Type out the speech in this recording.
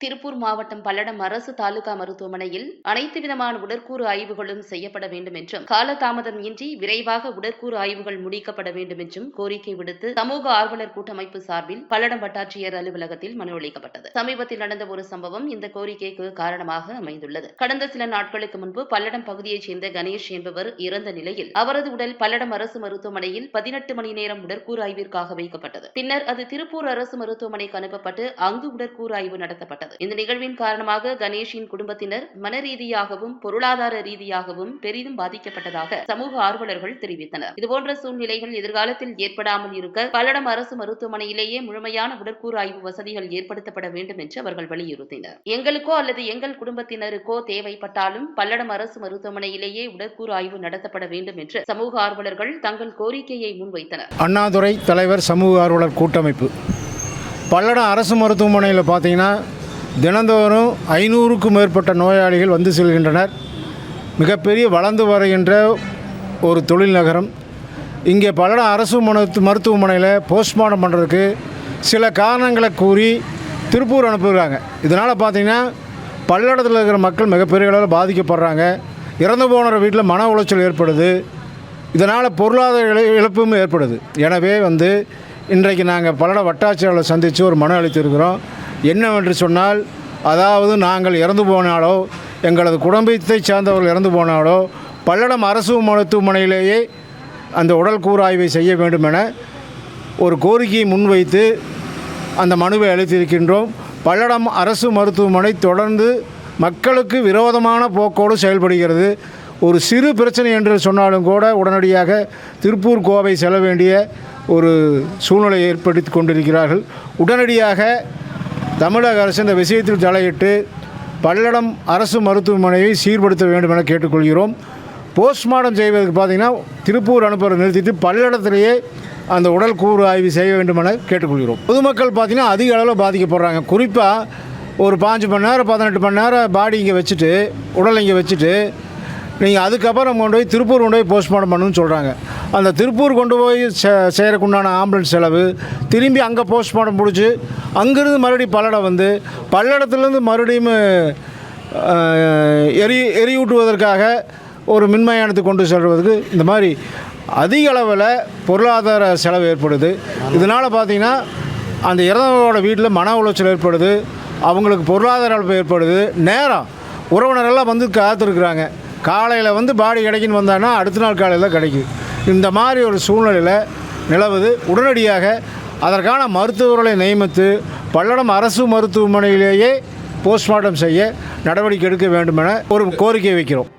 திருப்பூர் மாவட்டம் பல்லடம் அரசு தாலுகா மருத்துவமனையில் அனைத்து விதமான உடற்கூறு ஆய்வுகளும் செய்யப்பட வேண்டும் என்றும் காலதாமதம் இன்றி விரைவாக உடற்கூறு ஆய்வுகள் முடிக்கப்பட வேண்டும் என்றும் கோரிக்கை விடுத்து சமூக ஆர்வலர் கூட்டமைப்பு சார்பில் பல்லடம் வட்டாட்சியர் அலுவலகத்தில் மனு அளிக்கப்பட்டது. சமீபத்தில் நடந்த ஒரு சம்பவம் இந்த கோரிக்கைக்கு காரணமாக அமைந்துள்ளது. கடந்த சில நாட்களுக்கு முன்பு பல்லடம் பகுதியைச் சேர்ந்த கணேஷ் என்பவர் இறந்த நிலையில் அவரது உடல் பல்லடம் அரசு மருத்துவமனையில் பதினெட்டு மணி நேரம் உடற்கூறு ஆய்விற்காக வைக்கப்பட்டது. பின்னர் அது திருப்பூர் அரசு மருத்துவமனைக்கு அனுப்பப்பட்டு அங்கு உடற்கூறு ஆய்வு நடத்தப்பட்டது. இந்த நிகழ்வின் காரணமாக கணேஷின் குடும்பத்தினர் மன ரீதியாகவும் பொருளாதார ரீதியாகவும் பெரிதும் பாதிக்கப்பட்டதாக சமூக ஆர்வலர்கள் தெரிவித்தனர். இதுபோன்ற சூழ்நிலைகள் எதிர்காலத்தில் ஏற்படாமல் இருக்க பல்லடம் அரசு மருத்துவமனையிலேயே முழுமையான உடற்கூறு ஆய்வு வசதிகள் ஏற்படுத்தப்பட வேண்டும் என்று அவர்கள் வலியுறுத்தினர். எங்களுக்கோ அல்லது எங்கள் குடும்பத்தினருக்கோ தேவைப்பட்டாலும் பல்லடம் அரசு மருத்துவமனையிலேயே உடற்கூறு ஆய்வு நடத்தப்பட வேண்டும் என்று சமூக ஆர்வலர்கள் தங்கள் கோரிக்கையை முன்வைத்தனர். அண்ணாதுரை தலைவர் சமூக ஆர்வலர் கூட்டமைப்பு. பல்லடம் அரசு மருத்துவமனையில் பார்த்தீங்கன்னா தினந்தோறும் ஐநூறுக்கும் மேற்பட்ட நோயாளிகள் வந்து செல்கின்றனர். மிகப்பெரிய வளர்ந்து வருகின்ற ஒரு தொழில் நகரம். இங்கே பல்லடம் அரசு மருத்து மருத்துவமனையில் போஸ்ட்மார்ட்டம் பண்ணுறதுக்கு சில காரணங்களை கூறி திருப்பூர் அனுப்புகிறாங்க இதனால் பார்த்திங்கன்னா பல்லடத்தில் இருக்கிற மக்கள் மிகப்பெரிய அளவில் பாதிக்கப்படுறாங்க. இறந்து போன வீட்டில் மன உளைச்சல் ஏற்படுது. இதனால் பொருளாதார இழ இழப்பும் ஏற்படுது. எனவே வந்து இன்றைக்கு நாங்கள் பல்லட வட்டாட்சியாளர் சந்தித்து ஒரு மனு அளித்திருக்கிறோம். என்னவென்று சொன்னால் அதாவது நாங்கள் இறந்து போனாலோ எங்களது குடும்பத்தை சார்ந்தவர்கள் இறந்து போனாலோ பல்லடம் அரசு மருத்துவமனையிலேயே அந்த உடல் கூறாய்வை செய்ய வேண்டும் என ஒரு கோரிக்கையை முன்வைத்து அந்த மனுவை அளித்திருக்கின்றோம். பல்லடம் அரசு மருத்துவமனை தொடர்ந்து மக்களுக்கு விரோதமான போக்கோடு செயல்படுகிறது. ஒரு சிறு பிரச்சனை என்று சொன்னாலும் கூட உடனடியாக திருப்பூர் கோவை செல்ல வேண்டிய ஒரு சூழ்நிலை ஏற்படுத்தி கொண்டிருக்கிறார்கள். உடனடியாக தமிழக அரசு இந்த விஷயத்தில் தலையிட்டு பல்லடம் அரசு மருத்துவமனையை சீர்படுத்த வேண்டும் என கேட்டுக்கொள்கிறோம். போஸ்ட்மார்ட்டம் செய்வதற்கு பார்த்திங்கன்னா திருப்பூர் அனுப்புறதை நிறுத்திட்டு பல்லடத்திலேயே அந்த உடல் கூறு ஆய்வு செய்ய வேண்டும் என கேட்டுக்கொள்கிறோம். பொதுமக்கள் பார்த்திங்கன்னா அதிக அளவில் பாதிக்கப்படுறாங்க. குறிப்பாக ஒரு பாஞ்சு மணி நேரம் பதினெட்டு மணி நேரம் பாடி இங்கே வச்சுட்டு உடல் இங்கே வச்சுட்டு நீங்கள் அதுக்கப்புறம் கொண்டு போய் திருப்பூர் கொண்டு போய் போஸ்ட்மார்ட்டம் பண்ணணும்னு சொல்கிறாங்க அந்த திருப்பூர் கொண்டு போய் சே உண்டான ஆம்புலன்ஸ் செலவு திரும்பி அங்கே போஸ்ட்மார்ட்டம் முடிச்சு அங்கேருந்து மறுபடியும் பல்லடம் வந்து பல்லடத்துலேருந்து மறுபடியும் எரி எரியூட்டுவதற்காக ஒரு மின்மயானத்துக்கு கொண்டு செல்வதற்கு இந்த மாதிரி அதிக அளவில் பொருளாதார செலவு ஏற்படுது. இதனால் பார்த்தீங்கன்னா அந்த இறந்தவங்களோட வீட்டில் மன உளைச்சல் ஏற்படுது அவங்களுக்கு பொருளாதார இழப்பு ஏற்படுது. நேரம் உறவினரெல்லாம் வந்து காத்திருக்கிறாங்க. காலையில் வந்து பாடி கிடைக்குன்னு வந்தாங்கன்னா அடுத்த நாள் காலையில் கிடைக்கும் இந்த மாதிரி ஒரு சூழ்நிலையில் நிலவுது. உடனடியாக அதற்கான மருத்துவர்களை நியமித்து பல்லடம் அரசு மருத்துவமனையிலேயே போஸ்ட்மார்ட்டம் செய்ய நடவடிக்கை எடுக்க வேண்டும் என ஒரு கோரிக்கை வைக்கிறோம்.